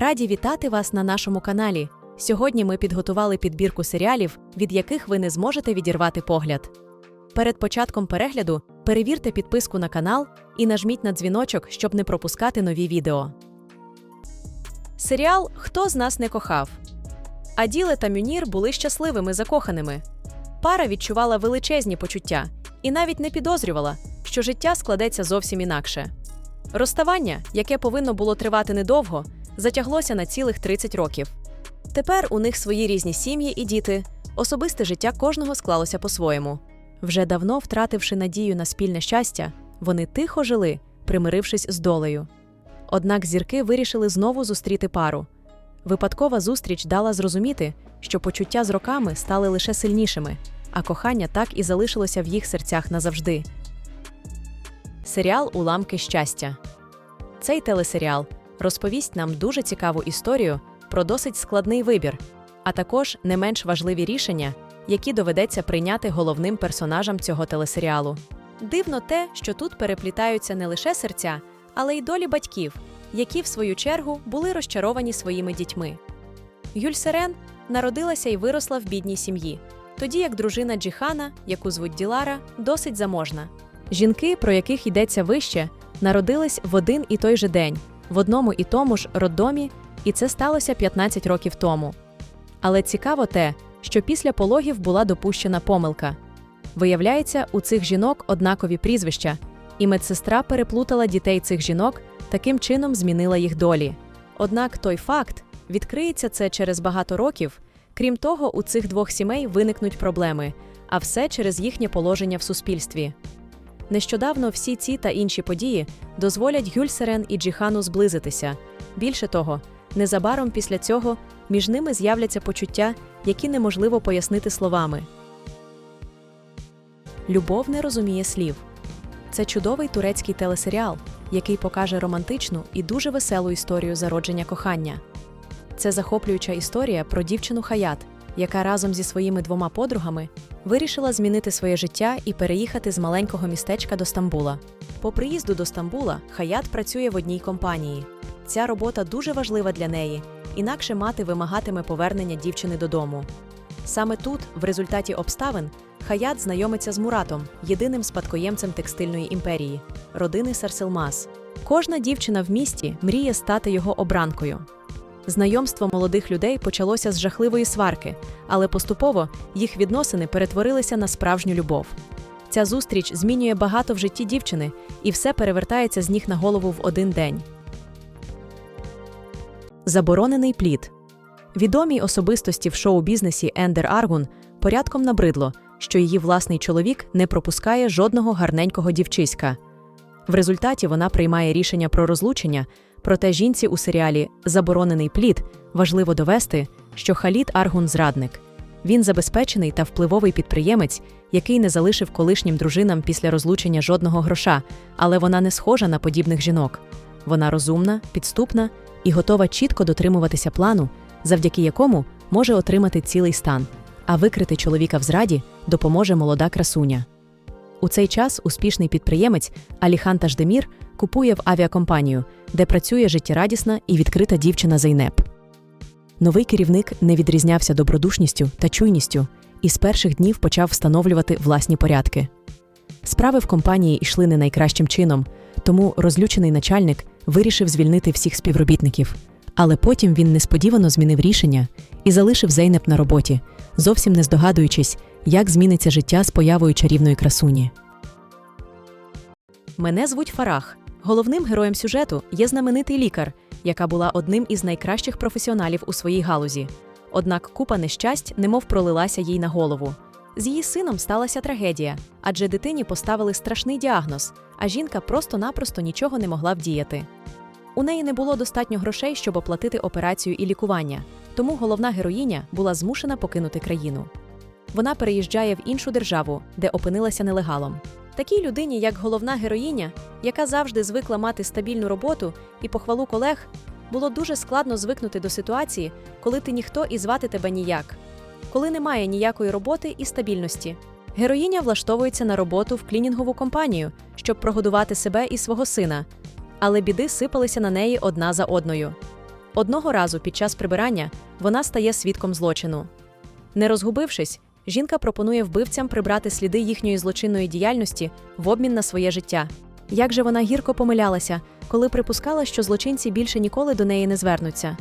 Раді вітати вас на нашому каналі. Сьогодні ми підготували підбірку серіалів, від яких ви не зможете відірвати погляд. Перед початком перегляду перевірте підписку на канал і нажміть на дзвіночок, щоб не пропускати нові відео. Серіал Хто з нас не кохав. Аділе та Мюнір були щасливими закоханими. Пара відчувала величезні почуття і навіть не підозрювала, що життя складеться зовсім інакше. Розставання, яке повинно було тривати недовго, затяглося на цілих 30 років. Тепер у них свої різні сім'ї і діти, особисте життя кожного склалося по-своєму. Вже давно втративши надію на спільне щастя, вони тихо жили, примирившись з долею. Однак зірки вирішили знову зустріти пару. Випадкова зустріч дала зрозуміти, що почуття з роками стали лише сильнішими, а кохання так і залишилося в їх серцях назавжди. Серіал Уламки щастя. Цей телесеріал розповість нам дуже цікаву історію про досить складний вибір, а також не менш важливі рішення, які доведеться прийняти головним персонажам цього телесеріалу. Дивно те, що тут переплітаються не лише серця, але й долі батьків, які, в свою чергу, були розчаровані своїми дітьми. Юль Серен народилася і виросла в бідній сім'ї, тоді як дружина Джіхана, яку звуть Ділара, досить заможна. Жінки, про яких йдеться вище, народились в один і той же день, в одному і тому ж роддомі, і це сталося 15 років тому. Але цікаво те, що після пологів була допущена помилка. Виявляється, у цих жінок однакові прізвища, і медсестра переплутала дітей цих жінок, таким чином змінила їх долі. Однак той факт відкриється це через багато років. Крім того, у цих двох сімей виникнуть проблеми, а все через їхнє положення в суспільстві. Нещодавно всі ці та інші події дозволять Гюльсерен і Джіхану зблизитися. Більше того, незабаром після цього між ними з'являться почуття, які неможливо пояснити словами. Любов не розуміє слів. Це чудовий турецький телесеріал, який покаже романтичну і дуже веселу історію зародження кохання. Це захоплююча історія про дівчину Хаят, яка разом зі своїми двома подругами вирішила змінити своє життя і переїхати з маленького містечка до Стамбула. По приїзду до Стамбула Хаят працює в одній компанії. Ця робота дуже важлива для неї, інакше мати вимагатиме повернення дівчини додому. Саме тут, в результаті обставин, Хаят знайомиться з Муратом, єдиним спадкоємцем текстильної імперії, родини Сарселмас. Кожна дівчина в місті мріє стати його обранкою. Знайомство молодих людей почалося з жахливої сварки, але поступово їх відносини перетворилися на справжню любов. Ця зустріч змінює багато в житті дівчини, і все перевертається з ніг на голову в один день. Заборонений плід. Відомій особистості в шоу-бізнесі Ендер Аргун порядком набридло, що її власний чоловік не пропускає жодного гарненького дівчиська. В результаті вона приймає рішення про розлучення, проте жінці у серіалі Заборонений плід важливо довести, що Халід Аргун зрадник. Він забезпечений та впливовий підприємець, який не залишив колишнім дружинам після розлучення жодного гроша, але вона не схожа на подібних жінок. Вона розумна, підступна і готова чітко дотримуватися плану, завдяки якому може отримати цілий стан. А викрити чоловіка в зраді допоможе молода красуня. У цей час успішний підприємець Аліхан Таждемір купує в авіакомпанію, де працює життєрадісна і відкрита дівчина Зайнеп. Новий керівник не відрізнявся добродушністю та чуйністю і з перших днів почав встановлювати власні порядки. Справи в компанії йшли не найкращим чином, тому розлючений начальник вирішив звільнити всіх співробітників. Але потім він несподівано змінив рішення і залишив Зейнеп на роботі, зовсім не здогадуючись, як зміниться життя з появою чарівної красуні. Мене звуть Фарах. Головним героєм сюжету є знаменитий лікар, яка була одним із найкращих професіоналів у своїй галузі. Однак купа нещасть немов пролилася їй на голову. З її сином сталася трагедія, адже дитині поставили страшний діагноз, а жінка просто-напросто нічого не могла вдіяти. У неї не було достатньо грошей, щоб оплатити операцію і лікування, тому головна героїня була змушена покинути країну. Вона переїжджає в іншу державу, де опинилася нелегалом. Такій людині, як головна героїня, яка завжди звикла мати стабільну роботу і похвалу колег, було дуже складно звикнути до ситуації, коли ти ніхто і звати тебе ніяк, коли немає ніякої роботи і стабільності. Героїня влаштовується на роботу в клінінгову компанію, щоб прогодувати себе і свого сина, але біди сипалися на неї одна за одною. Одного разу під час прибирання вона стає свідком злочину. Не розгубившись, жінка пропонує вбивцям прибрати сліди їхньої злочинної діяльності в обмін на своє життя. Як же вона гірко помилялася, коли припускала, що злочинці більше ніколи до неї не звернуться.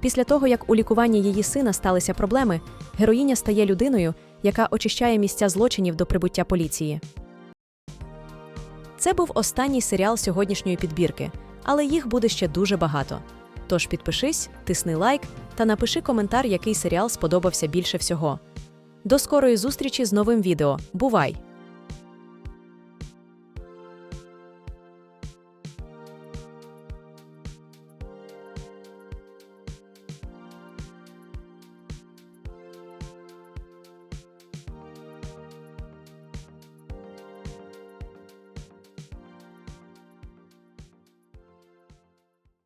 Після того, як у лікуванні її сина сталися проблеми, героїня стає людиною, яка очищає місця злочинів до прибуття поліції. Це був останній серіал сьогоднішньої підбірки, але їх буде ще дуже багато. Тож підпишись, тисни лайк та напиши коментар, який серіал сподобався більше всього. До скорої зустрічі з новим відео. Бувай!